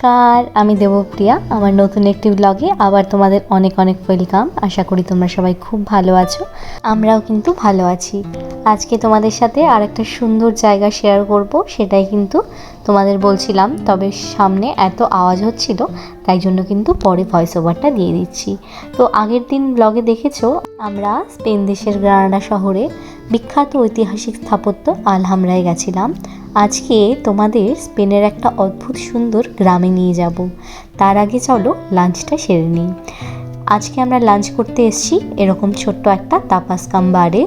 নমস্কার, আমি দেবপ্রিয়া, আমার নতুন একটি ব্লগে আবার তোমাদের অনেক অনেক ওয়েলকাম আশা করি তোমরা সবাই খুব ভালো আছো, আমরাও কিন্তু ভালো আছি। আজকে তোমাদের সাথে আর একটা সুন্দর জায়গা শেয়ার করব, সেটাই কিন্তু তোমাদের বলছিলাম, তবে সামনে এত আওয়াজ হচ্ছিল, তাই জন্য কিন্তু পরে ভয়েস ওভারটা দিয়ে দিচ্ছি। তো আগের দিন ব্লগে দেখেছ, আমরা স্পেন দেশের গ্রানাডা শহরে বিখ্যাত ঐতিহাসিক স্থাপত্য আলহামরায় গেছিলাম। আজকে তোমাদের স্পেনের একটা অদ্ভুত সুন্দর গ্রামে নিয়ে যাব। তার আগে চলো লাঞ্চটা সেরে নিই। আজকে আমরা লাঞ্চ করতে এসেছি এরকম ছোট্ট একটা তাপাস কাম বারে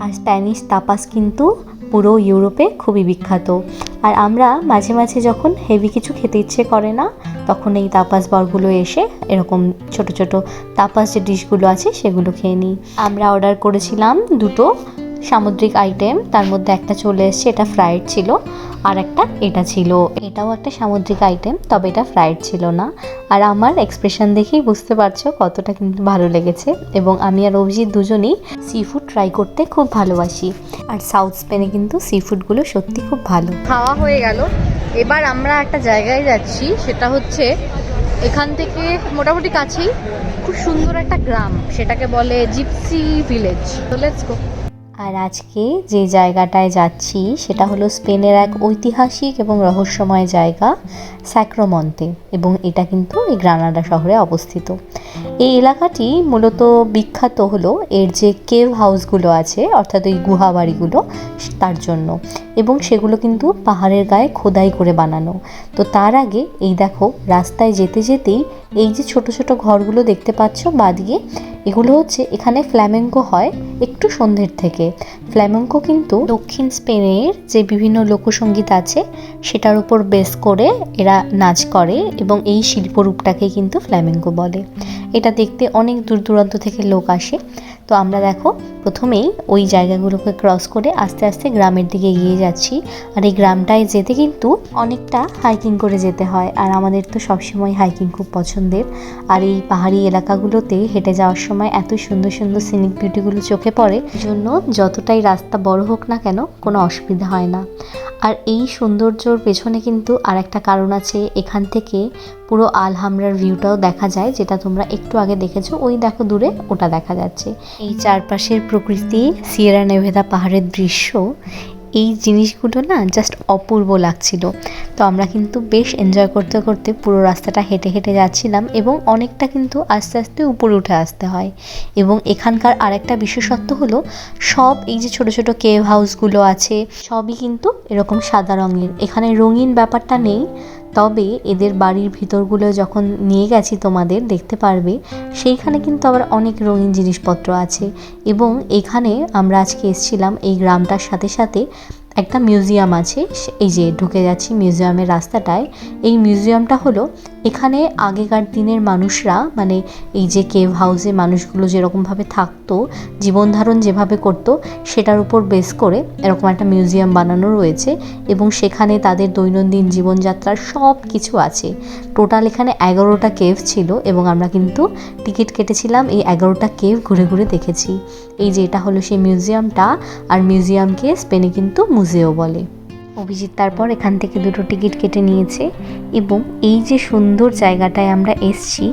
আর স্প্যানিশ তাপাস কিন্তু পুরো ইউরোপে খুবই বিখ্যাত। আর আমরা মাঝে মাঝে যখন হেভি কিছু খেতে ইচ্ছে করে না, তখন এই তাপাস বারগুলো এসে এরকম ছোট ছোট তাপাস যে ডিশগুলো আছে সেগুলো খেয়ে নিই। আমরা অর্ডার করেছিলাম দুটো সামুদ্রিক আইটেম তার মধ্যে একটা চলে এসছে, এটা ফ্রাইড ছিল, আর একটা এটা ছিল। এটাও একটা সামুদ্রিক আইটেম তবে এটা ফ্রাইড ছিল না। আর আমার এক্সপ্রেশন দেখেই বুঝতে পারছ কতটা কিন্তু ভালো লেগেছে, এবং আমি আর অভিজিৎ দুজনেই সি ফুড ট্রাই করতে খুব ভালোবাসি। আর সাউথ স্পেনে কিন্তু সি ফুডগুলো সত্যি খুব ভালো। খাওয়া হয়ে গেল। এবার আমরা একটা জায়গায় যাচ্ছি, সেটা হচ্ছে এখান থেকে মোটামুটি কাছেই, খুব সুন্দর একটা গ্রাম, সেটাকে বলে জিপসি ভিলেজ তো লেটস গো আর আজকে যে জায়গাটায় যাচ্ছি, সেটা হলো স্পেনের এক ঐতিহাসিক এবং রহস্যময় জায়গা, স্যাক্রোমন্তে এবং এটা কিন্তু এই গ্রানাডা শহরে অবস্থিত। এই এলাকাটি মূলত বিখ্যাত হলো এর যে কেভ হাউসগুলো আছে, অর্থাৎ ওই গুহাবাড়িগুলো, তার জন্য। এবং সেগুলো কিন্তু পাহাড়ের গায়ে খোদাই করে বানানো। তো তার আগে এই দেখো, রাস্তায় যেতে যেতেই এই যে ছোট ছোট ঘরগুলো দেখতে পাচ্ছ বাদিকে, এগুলো হচ্ছে এখানে ফ্ল্যামেঙ্কো হয় একটু সন্ধ্যের থেকে। ফ্ল্যামেঙ্কো কিন্তু দক্ষিণ স্পেনের যে বিভিন্ন লোকসঙ্গীত আছে, সেটার উপর বেস করে এরা নাচ করে এবং এই শিল্পরূপটাকে কিন্তু ফ্ল্যামেঙ্কো বলে। এটা দেখতে অনেক দূর দূরান্ত থেকে লোক আসে। তো আমরা দেখো প্রথমেই ওই জায়গাগুলোকে ক্রস করে আস্তে আস্তে গ্রামের দিকে এগিয়ে যাচ্ছি। আর এই গ্রামটায় যেতে কিন্তু অনেকটা হাইকিং করে যেতে হয়। আর আমাদের তো সবসময় হাইকিং খুব পছন্দের। আর এই পাহাড়ি এলাকাগুলোতে হেঁটে যাওয়ার সময় এত সুন্দর সুন্দর সিনিক বিউটিগুলো চোখে পড়ে জন্য যতটাই রাস্তা বড় হোক না কেন কোনো অসুবিধা হয় না। আর এই সৌন্দর্যর পেছনে কিন্তু আর একটা কারণ আছে। এখান থেকে পুরো আলহামরার ভিউটাও দেখা যায়, যেটা তোমরা একটু আগে দেখেছ। ওই দেখো দূরে ওটা দেখা যাচ্ছে। এই চারপাশের প্রকৃতি সিয়েরা নেভেদা পাহাড়ের দৃশ্য, এই জিনিসগুলো না জাস্ট অপূর্ব লাগছিল। তো আমরা কিন্তু বেশ এনজয় করতে করতে পুরো রাস্তাটা হেঁটে হেঁটে যাচ্ছিলাম এবং অনেকটা কিন্তু আস্তে আস্তে উপরে উঠে আসতে হয়। এবং এখানকার আরেকটা বিশেষত্ব হলো সব এই যে ছোট ছোট কেভ হাউসগুলো আছে, সবই কিন্তু এরকম সাদা রঙের। এখানে রঙিন ব্যাপারটা নেই তবে এদের বাড়ির ভিতরগুলো যখন নিয়ে গেছি তোমাদের, দেখতে পারবে, সেইখানে কিন্তু আবার অনেক রঙিন জিনিসপত্র আছে। এবং এখানে আমরা আজকে এসেছিলাম এই গ্রামটার সাথে সাথে একটা মিউজিয়াম আছে এই যে ঢুকে যাচ্ছি মিউজিয়ামের রাস্তাটায়। এই মিউজিয়ামটা হলো এখানে আগেকার দিনের মানুষরা মানে এই যে কেভ হাউসে মানুষগুলো যেরকমভাবে থাকতো, জীবনধারণ যেভাবে করতো, সেটার উপর বেস করে এরকম একটা মিউজিয়াম বানানো রয়েছে এবং সেখানে তাদের দৈনন্দিন জীবনযাত্রার সব কিছু আছে। টোটাল এখানে এগারোটা কেভ ছিল এবং আমরা কিন্তু টিকিট কেটেছিলাম এই এগারোটা কেভ ঘুরে ঘুরে দেখেছি। এই যে এটা হলো সেই মিউজিয়ামটা, আর মিউজিয়ামকে স্পেনে কিন্তু মুজেও বলে। অভিজিৎ তারপর এখান থেকে দুটো টিকিট কেটে নিয়েছে এবং এই যে সুন্দর জায়গাটায় আমরা এসছি,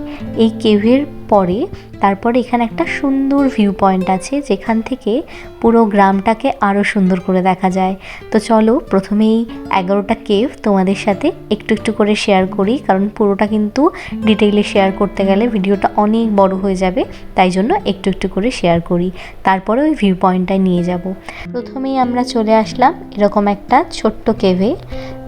এই কেভের পরে তারপরে এখানে একটা সুন্দর ভিউ পয়েন্ট আছে, যেখান থেকে পুরো গ্রামটাকে আরও সুন্দর করে দেখা যায়। তো চলো, প্রথমেই এগারোটা কেভ তোমাদের সাথে একটু একটু করে শেয়ার করি, কারণ পুরোটা কিন্তু ডিটেইলে শেয়ার করতে গেলে ভিডিওটা অনেক বড় হয়ে যাবে, তাই জন্য একটু একটু করে শেয়ার করি। তারপরে ওই ভিউ পয়েন্টটায় নিয়ে যাব। প্রথমেই আমরা চলে আসলাম এরকম একটা ছোট্ট কেভে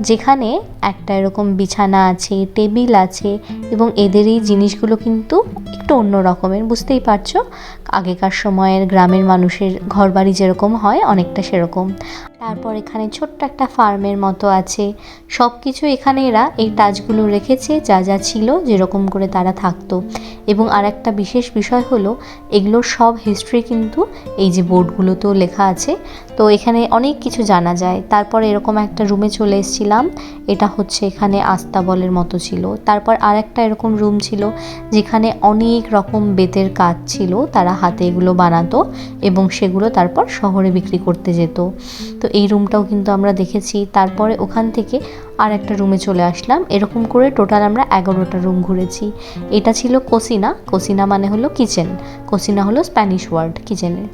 যেখানে একটা এরকম বিছানা আছে, টেবিল আছে, এবং এদের এই জিনিসগুলো কিন্তু একটু অন্য রকমের। বুঝতেই পারছ? আগেকার সময়ের গ্রামের মানুষের ঘরবাড়ি যেরকম হয়, অনেকটা সেরকম। তারপর এখানে ছোট্ট একটা ফার্মের মতো আছে। সব কিছু এখানে এরা এই টাচগুলো রেখেছে, যা যা ছিল, যেরকম করে তারা থাকতো। এবং আর একটা বিশেষ বিষয় হলো, এগুলোর সব হিস্ট্রি কিন্তু এই যে বোর্ডগুলোতেও লেখা আছে। তো এখানে অনেক কিছু জানা যায়। তারপর এরকম একটা রুমে চলে এসেছিলাম। এটা হচ্ছে এখানে আস্তাবলের মতো ছিল। তারপর আর একটা এরকম রুম ছিল, যেখানে অনেক রকম বেতের কাজ ছিল, তারা হাতে এগুলো বানাতো এবং সেগুলো তারপর শহরে বিক্রি করতে যেত। তো এই রুমটাও কিন্তু আমরা দেখেছি। তারপরে ওখান থেকে আর একটা রুমে চলে আসলাম। এরকম করে টোটাল আমরা এগারোটা রুম ঘুরেছি। এটা ছিল কোসিনা। কোসিনা মানে হলো কিচেন। কোসিনা হলো স্প্যানিশ ওয়ার্ড, কিচেনের।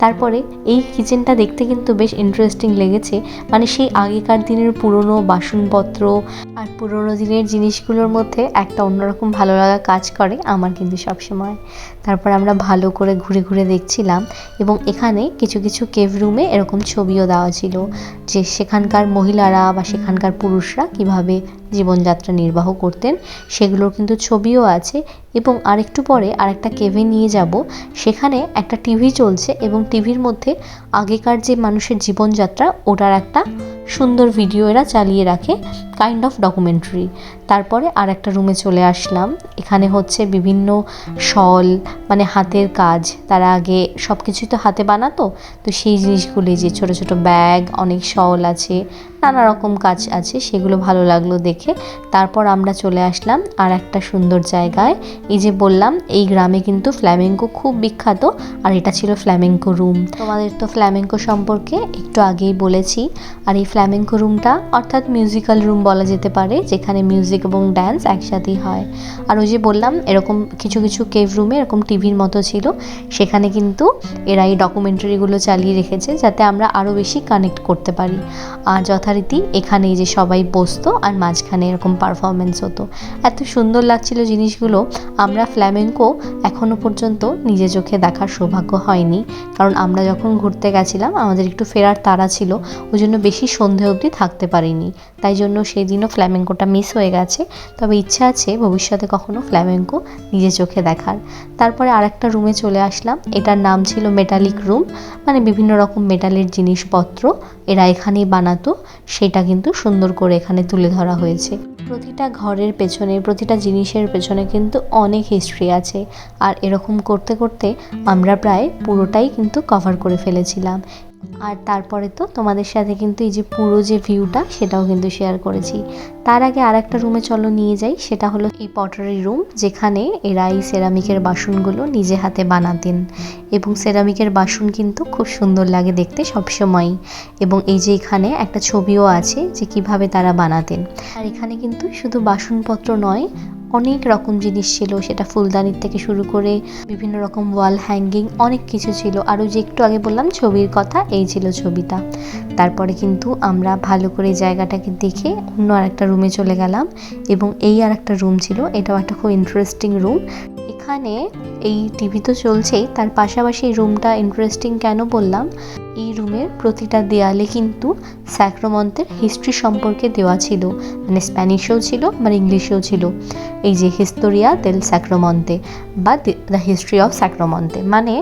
তারপরে এই কিচেনটা দেখতে কিন্তু বেশ ইন্টারেস্টিং লেগেছে। মানে সেই আগেকার দিনের পুরনো বাসনপত্র আর পুরনো দিনের জিনিসগুলোর মধ্যে একটা অন্যরকম ভালো লাগা কাজ করে আমার কিন্তু সবসময়। তারপর আমরা ভালো করে ঘুরে ঘুরে দেখছিলাম এবং এখানে কিছু কিছু কেভ রুমে এরকম ছবিও দেওয়া ছিল যে সেখানকার মহিলারা বা সেখানকার পুরুষরা কীভাবে জীবনযাত্রা নির্বাহ করতেন, সেগুলোর কিন্তু ছবিও আছে এবং আরেকটু পরে আরেকটা কেভে নিয়ে যাব। সেখানে একটা টিভি চলছে এবং টিভির মধ্যে আগেকার যে মানুষের জীবনযাত্রা, ওটার একটা সুন্দর ভিডিও এরা চালিয়ে রাখে কাইন্ড অফ ডকুমেন্টারি তারপরে আর একটা রুমে চলে আসলাম। এখানে হচ্ছে বিভিন্ন শল মানে হাতের কাজ। তারা আগে সব কিছুই তো হাতে বানাতো। তো সেই জিনিসগুলি যে ছোট ছোট ব্যাগ অনেক শল আছে, নানা রকম কাজ আছে, সেগুলো ভালো লাগল দেখে। তারপর আমরা চলে আসলাম আর একটা সুন্দর জায়গায়। এই যে বললাম, এই গ্রামে কিন্তু ফ্ল্যামেঙ্কো খুব বিখ্যাত, আর এটা ছিল ফ্ল্যামেঙ্কো রুম তোমাদের তো ফ্ল্যামেঙ্কো সম্পর্কে একটু আগেই বলেছি। আর এই ফ্ল্যামেঙ্কো রুমটা, অর্থাৎ মিউজিক্যাল রুম বলা যেতে পারে, যেখানে মিউজিক এবং ড্যান্স একসাথেই হয়। আর ওই যে বললাম, এরকম কিছু কিছু কেভ রুমে এরকম টিভির মতো ছিল। সেখানে কিন্তু এরা এই ডকুমেন্টারিগুলো চালিয়ে রেখেছে, যাতে আমরা আরও বেশি কানেক্ট করতে পারি। আর যথারীতি এখানে যে সবাই বসতো, আর মাঝখানে এরকম পারফরমেন্স হতো। এত সুন্দর লাগছিল জিনিসগুলো। আমরা ফ্ল্যামেঙ্কো এখনও পর্যন্ত নিজে চোখে দেখার সৌভাগ্য হয়নি। কারণ আমরা যখন ঘুরতে গেছিলাম, আমাদের একটু ফেরার তাড়া ছিল। ওই জন্য বেশি সন্ধে অবধি থাকতে পারিনি। তাই জন্য সেই দিনও ফ্ল্যামেঙ্কোটা মিস হয়ে গেছে। তবে ইচ্ছা আছে ভবিষ্যতে কখনো ফ্ল্যামেঙ্কো নিজে চোখে দেখার। তারপরে আরেকটা রুমে চলে আসলাম। এটার নাম ছিল মেটালিক রুম। মানে বিভিন্ন রকম মেটালের জিনিসপত্র এরা এখানেই বানাতো। সেটা কিন্তু সুন্দর করে এখানে তুলে ধরা হয়েছে। প্রতিটা ঘরের পেছনে, প্রতিটা জিনিসের পেছনে কিন্তু অনেক হিস্ট্রি আছে। আর এরকম করতে করতে আমরা প্রায় পুরোটাই কিন্তু কভার করে ফেলেছিলাম। আর তারপরে তো তোমাদের সাথে কিন্তু এই যে পুরো যে ভিউটা, সেটাও কিন্তু শেয়ার করেছি। তার আগে আর একটা রুমে চলো নিয়ে যাই, সেটা হলো এই পটারি রুম যেখানে এরা এই সেরামিকের বাসনগুলো নিজে হাতে বানাতেন। এবং সেরামিকের বাসন কিন্তু খুব সুন্দর লাগে দেখতে সবসময়ই। এবং এই যে এখানে একটা ছবিও আছে যে কীভাবে তারা বানাতেন। আর এখানে কিন্তু শুধু বাসনপত্র নয় অনেক রকম জিনিস ছিল। সেটা ফুলদানির থেকে শুরু করে বিভিন্ন রকম ওয়াল হ্যাঙ্গিং অনেক কিছু ছিল। আরও যে একটু আগে বললাম, ছবির কথা, এই ছিল ছবিটা। তারপরে কিন্তু আমরা ভালো করে জায়গাটাকে দেখে অন্য আরেকটা রুমে চলে গেলাম এবং এই আর একটা রুম ছিল। এটাও একটা খুব ইন্টারেস্টিং রুম এখানে এই টিভি তো চলছেই, তার পাশাপাশি এই রুমটা ইন্টারেস্টিং কেন বললাম? এই রুমের প্রতিটা দেয়ালে কিন্তু স্যাক্রমন্তের হিস্ট্রি সম্পর্কে দেওয়া ছিল। মানে স্প্যানিশেও ছিল মানে ইংলিশেও ছিল। এই যে হিস্তোরিয়া দেল স্যাক্রোমন্তে বা দ্য হিস্ট্রি অফ স্যাক্রমন্তে মানে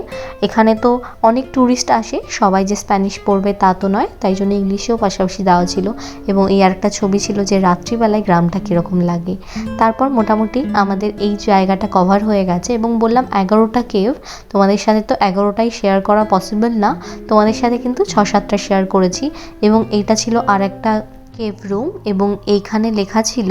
এখানে তো অনেক ট্যুরিস্ট আসে, সবাই যে স্প্যানিশ পড়বে তা তো নয়, তাই জন্য ইংলিশেও পাশাপাশি দেওয়া ছিল এবং এই আরেকটা ছবি ছিল যে রাত্রিবেলায় গ্রামটা কীরকম লাগে। তারপর মোটামুটি আমাদের এই জায়গাটা কভার হয়ে গেছে এবং বললাম এগারোটা কেভ তোমাদের সাথে তো এগারোটাই শেয়ার করা পসিবল না, তোমাদের সাথে কিন্তু ছ সাতটা শেয়ার করেছি এবং এইটা ছিল আর একটা কেভ রুম এবং এইখানে লেখা ছিল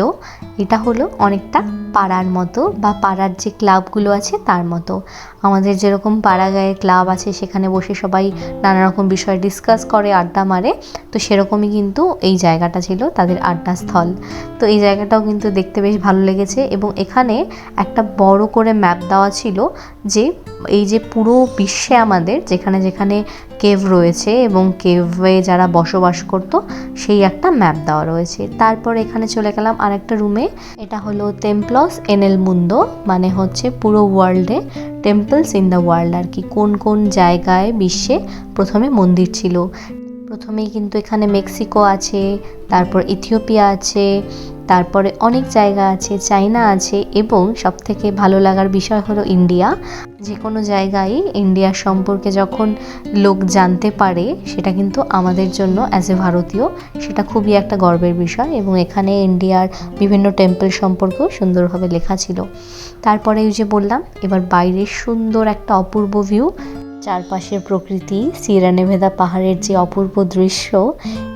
এটা হলো অনেকটা পাড়ার মতো বা পাড়ার যে ক্লাবগুলো আছে তার মতো। আমাদের যেরকম পাড়া গায়ে ক্লাব আছে সেখানে বসে সবাই নানা রকম বিষয় ডিসকাস করে, আড্ডা মারে। তো সেরকমই কিন্তু এই জায়গাটা ছিল তাদের আড্ডা স্থল তো এই জায়গাটাও কিন্তু দেখতে বেশ ভালো লেগেছে এবং এখানে একটা বড় করে ম্যাপ দেওয়া ছিল যে এই যে পুরো বিশ্বে আমাদের যেখানে যেখানে কেভ রয়েছে এবং কেভে যারা বসবাস করত, সেই একটা ম্যাপ দেওয়া রয়েছে। তারপর এখানে চলে গেলাম আরেকটা রুমে এটা হলো টেম্পলস এনএল মুন্দো মানে হচ্ছে পুরো ওয়ার্ল্ডে টেম্পলস ইন দ্য ওয়ার্ল্ড আর কি, কোন কোন জায়গায় বিশ্বে প্রথমে মন্দির ছিল। প্রথমেই কিন্তু এখানে মেক্সিকো আছে, তারপর ইথিওপিয়া আছে তারপরে অনেক জায়গা আছে, চায়না আছে এবং সবথেকে ভালো লাগার বিষয় হলো ইন্ডিয়া। যে কোনো জায়গায় ইন্ডিয়ার সম্পর্কে যখন লোক জানতে পারে, সেটা কিন্তু আমাদের জন্য অ্যাজ এ ভারতীয়, সেটা খুবই একটা গর্বের বিষয় এবং এখানে ইন্ডিয়ার বিভিন্ন টেম্পল সম্পর্কেও সুন্দরভাবে লেখা ছিল। তারপরে ওই যে বললাম, এবার বাইরের সুন্দর একটা অপূর্ব ভিউ চারপাশের প্রকৃতি সিরানেভেদা পাহাড়ের যে অপূর্ব দৃশ্য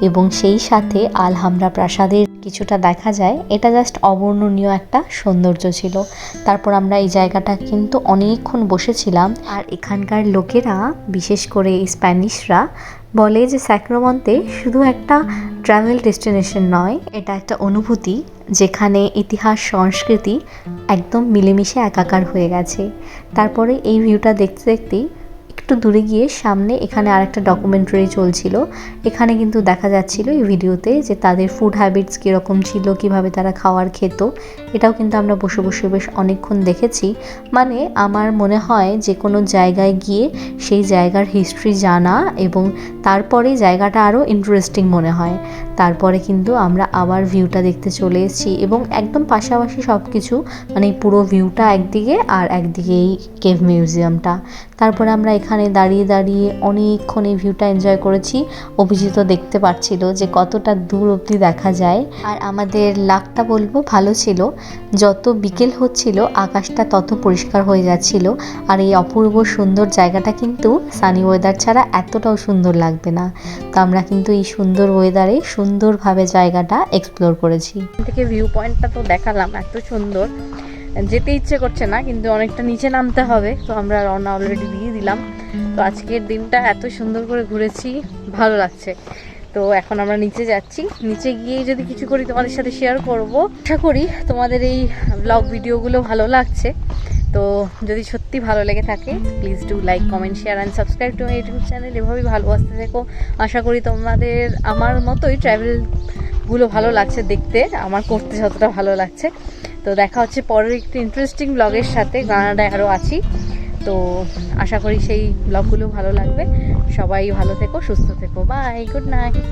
এবং সেই সাথে আলহামরা প্রাসাদের কিছুটা দেখা যায়, এটা জাস্ট অবর্ণনীয় একটা সৌন্দর্য ছিল। তারপর আমরা এই জায়গাটা কিন্তু অনেকক্ষণ বসেছিলাম। আর এখানকার লোকেরা, বিশেষ করে স্প্যানিশরা, বলে যে স্যাক্রোমন্তে শুধু একটা ট্রাভেল ডেস্টিনেশন নয়, এটা একটা অনুভূতি যেখানে ইতিহাস, সংস্কৃতি একদম মিলেমিশে একাকার হয়ে গেছে। তারপরে এই ভিউটা দেখতে দেখতেই একটু দূরে গিয়ে সামনে এখানে আরেকটা ডকুমেন্টারি চলছিল। এখানে কিন্তু দেখা যাচ্ছিল এই ভিডিওতে যে তাদের ফুড হ্যাবিটস কীরকম ছিল, কীভাবে তারা খাওয়ার খেত। এটাও কিন্তু আমরা বসে বসে বেশ অনেকক্ষণ দেখেছি। মানে আমার মনে হয় যে কোনো জায়গায় গিয়ে সেই জায়গার হিস্ট্রি জানা এবং তারপরে জায়গাটা আরও ইন্টারেস্টিং মনে হয়। তারপরে কিন্তু আমরা আবার ভিউটা দেখতে চলে এসেছি এবং একদম পাশাপাশি সব কিছু মানে পুরো ভিউটা একদিকে আর একদিকে এই কেভ মিউজিয়ামটা তারপরে আমরা এখানে দাঁড়িয়ে দাঁড়িয়ে অনেকক্ষণ এই ভিউটা এনজয় করেছি। অভিজিৎ দেখতে পাচ্ছিল যে কতটা দূর অবধি দেখা যায়। আর আমাদের লাকটা বলব ভালো ছিল। যত বিকেল হচ্ছিল, আকাশটা তত পরিষ্কার হয়ে যাচ্ছিল। আর এই অপূর্ব সুন্দর জায়গাটা কিন্তু সানি ওয়েদার ছাড়া এতটাও সুন্দর লাগবে না। তো আমরা কিন্তু এই সুন্দর ওয়েদারে সুন্দরভাবে জায়গাটা এক্সপ্লোর করেছি। থেকে ভিউ পয়েন্টটা তো দেখালাম, এত সুন্দর। যেতে ইচ্ছে করছে না, কিন্তু অনেকটা নিচে নামতে হবে। তো আমরা রওনা অলরেডি দিয়ে দিলাম। তো আজকের দিনটা এত সুন্দর করে ঘুরেছি, ভালো লাগছে। তো এখন আমরা নিচে যাচ্ছি। নিচে গিয়ে যদি কিছু করি তোমাদের সাথে শেয়ার করব। আশা করি তোমাদের এই ব্লগ ভিডিওগুলো ভালো লাগছে। তো যদি সত্যি ভালো লেগে থাকে please do like comment share and subscribe to my YouTube channel এভাবেই ভালোবাসতে থেকো। আশা করি তোমাদের, আমার মতোই ট্রাভেলগুলো ভালো লাগছে দেখতে। আমার করতে যতটা ভালো লাগছে। তো দেখা হচ্ছে পরের একটি ইন্টারেস্টিং ব্লগের সাথে। কানাডায় আরও আছি। তো আশা করি সেই ব্লগগুলো ভালো লাগবে। সবাই ভালো থেকো, সুস্থ থেকো। Bye good night